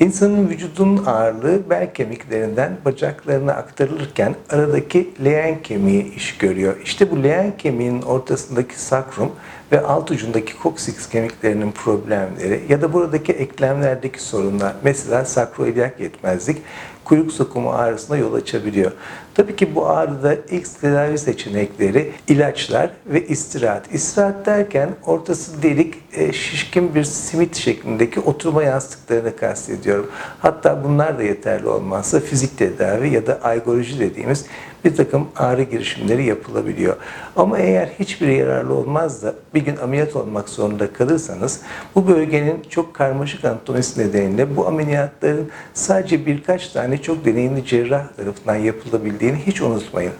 İnsanın vücudunun ağırlığı bel kemiklerinden bacaklarına aktarılırken aradaki leğen kemiği iş görüyor. İşte bu leğen kemiğinin ortasındaki sakrum ve alt ucundaki koksiks kemiklerinin problemleri ya da buradaki eklemlerdeki sorunlar mesela sakroiliak yetmezlik kuyruk sokumu ağrısına yol açabiliyor. Tabii ki bu ağrıda ilk tedavi seçenekleri ilaçlar ve istirahat. İstirahat derken ortası delik, e, şişkin bir simit şeklindeki oturma yastıklarını kastediyorum. Hatta bunlar da yeterli olmazsa fizik tedavi ya da aygoloji dediğimiz bir takım ağrı girişimleri yapılabiliyor. Ama eğer hiçbir yararlı olmaz da bir gün ameliyat olmak zorunda kalırsanız bu bölgenin çok karmaşık anatomisi nedeniyle bu ameliyatların sadece birkaç tane çok deneyimli cerrah tarafından yapılabildiğini hiç unutmayın.